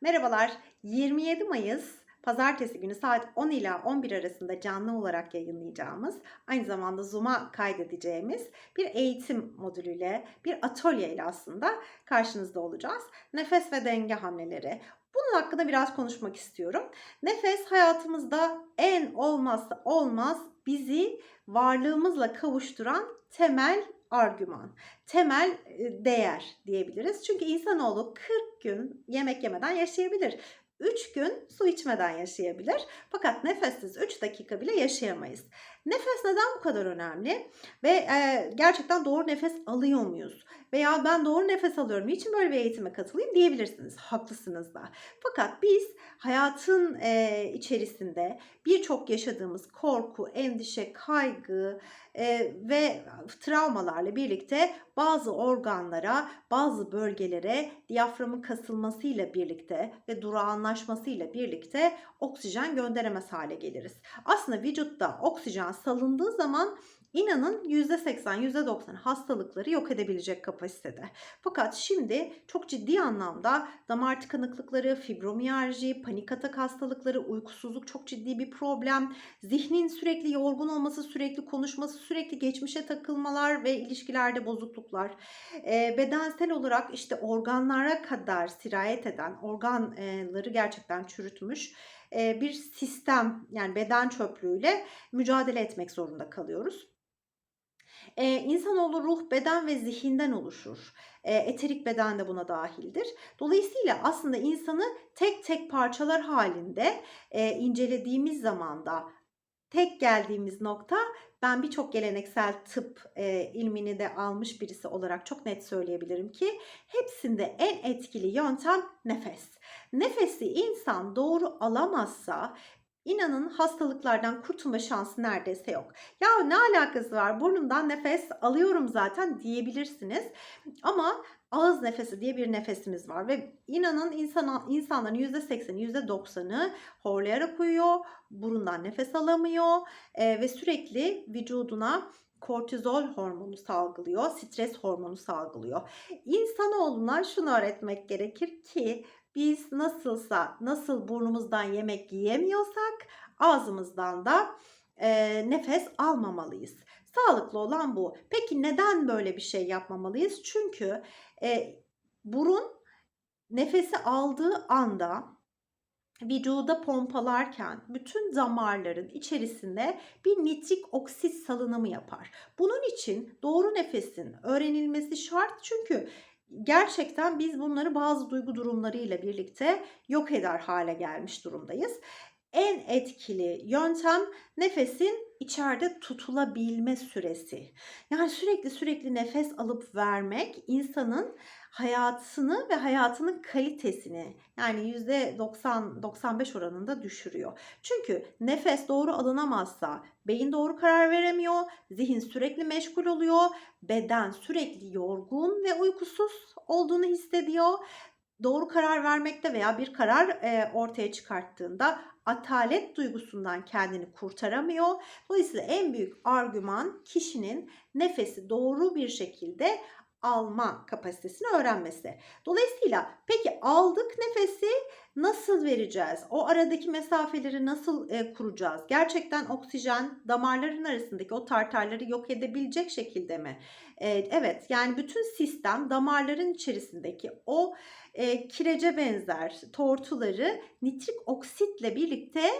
Merhabalar. 27 Mayıs Pazartesi günü saat 10 ila 11 arasında canlı olarak yayınlayacağımız, aynı zamanda Zoom'a kaydedeceğimiz bir eğitim modülüyle, bir atölyeyle aslında karşınızda olacağız. Nefes ve denge hamleleri. Bunun hakkında biraz konuşmak istiyorum. Nefes hayatımızda en olmazsa olmaz bizi varlığımızla kavuşturan temel argüman, temel e, değer diyebiliriz. Çünkü insanoğlu 40 gün yemek yemeden yaşayabilir. 3 gün su içmeden yaşayabilir. Fakat nefessiz 3 dakika bile yaşayamayız. Nefes neden bu kadar önemli? Ve e, gerçekten doğru nefes alıyor muyuz? Veya ben doğru nefes alıyorum, için böyle bir eğitime katılayım diyebilirsiniz. Haklısınız da. Fakat biz hayatın e, içerisinde birçok yaşadığımız korku, endişe, kaygı e, ve travmalarla birlikte bazı organlara, bazı bölgelere diyaframın kasılmasıyla birlikte ve durağanlaşmasıyla birlikte oksijen gönderemez hale geliriz. Aslında vücutta oksijen salındığı zaman İnanın %80, %90 hastalıkları yok edebilecek kapasitede. Fakat şimdi çok ciddi anlamda damar tıkanıklıkları, fibromiyalji, panik atak hastalıkları, uykusuzluk çok ciddi bir problem. Zihnin sürekli yorgun olması, sürekli konuşması, sürekli geçmişe takılmalar ve ilişkilerde bozukluklar. E, bedensel olarak işte organlara kadar sirayet eden, organları gerçekten çürütmüş bir sistem yani beden çöplüğüyle mücadele etmek zorunda kalıyoruz. Ee, insanoğlu ruh, beden ve zihinden oluşur. Ee, eterik beden de buna dahildir. Dolayısıyla aslında insanı tek tek parçalar halinde e, incelediğimiz zaman da tek geldiğimiz nokta ben birçok geleneksel tıp e, ilmini de almış birisi olarak çok net söyleyebilirim ki hepsinde en etkili yöntem nefes. Nefesi insan doğru alamazsa İnanın hastalıklardan kurtulma şansı neredeyse yok. Ya ne alakası var? Burnumdan nefes alıyorum zaten diyebilirsiniz. Ama ağız nefesi diye bir nefesimiz var ve inanın insan, insanların %80'i %90'ı horlayarak uyuyor, burundan nefes alamıyor e, ve sürekli vücuduna kortizol hormonu salgılıyor, stres hormonu salgılıyor. İnsanoğluna şunu öğretmek gerekir ki biz nasılsa nasıl burnumuzdan yemek yiyemiyorsak ağzımızdan da e, nefes almamalıyız. Sağlıklı olan bu. Peki neden böyle bir şey yapmamalıyız? Çünkü e, burun nefesi aldığı anda vücuda pompalarken bütün damarların içerisinde bir nitrik oksit salınımı yapar. Bunun için doğru nefesin öğrenilmesi şart çünkü gerçekten biz bunları bazı duygu durumlarıyla birlikte yok eder hale gelmiş durumdayız. En etkili yöntem nefesin içeride tutulabilme süresi. Yani sürekli sürekli nefes alıp vermek insanın hayatını ve hayatının kalitesini yani %90-95 oranında düşürüyor. Çünkü nefes doğru alınamazsa beyin doğru karar veremiyor, zihin sürekli meşgul oluyor, beden sürekli yorgun ve uykusuz olduğunu hissediyor doğru karar vermekte veya bir karar e, ortaya çıkarttığında atalet duygusundan kendini kurtaramıyor. Dolayısıyla en büyük argüman kişinin nefesi doğru bir şekilde alma kapasitesini öğrenmesi. Dolayısıyla peki aldık nefesi nasıl vereceğiz? O aradaki mesafeleri nasıl e, kuracağız? Gerçekten oksijen damarların arasındaki o tartarları yok edebilecek şekilde mi? E, evet yani bütün sistem damarların içerisindeki o e, kirece benzer tortuları nitrik oksitle birlikte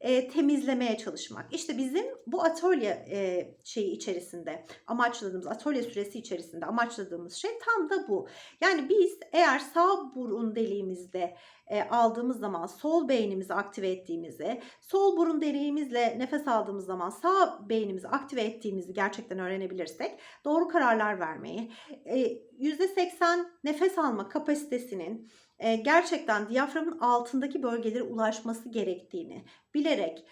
e, temizlemeye çalışmak. İşte bizim bu atölye e, şeyi içerisinde amaçladığımız atölye süresi içerisinde amaçladığımız şey tam da bu. Yani biz eğer sağ burun deliğimizde e, aldığımız zaman sol beynimizi aktive ettiğimizi, sol burun deliğimizle nefes aldığımız zaman sağ beynimizi aktive ettiğimizi gerçekten öğrenebilirsek doğru kararlar vermeyi, e, %80 nefes alma kapasitesinin e, gerçekten diyaframın altındaki bölgelere ulaşması gerektiğini bilerek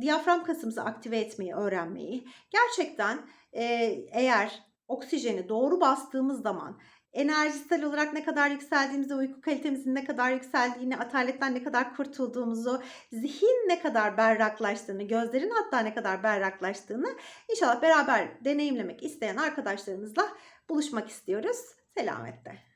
diyafram kasımızı aktive etmeyi öğrenmeyi gerçekten e, eğer oksijeni doğru bastığımız zaman enerjisel olarak ne kadar yükseldiğimizi, uyku kalitemizin ne kadar yükseldiğini, ataletten ne kadar kurtulduğumuzu, zihin ne kadar berraklaştığını, gözlerin hatta ne kadar berraklaştığını inşallah beraber deneyimlemek isteyen arkadaşlarımızla buluşmak istiyoruz. Selametle.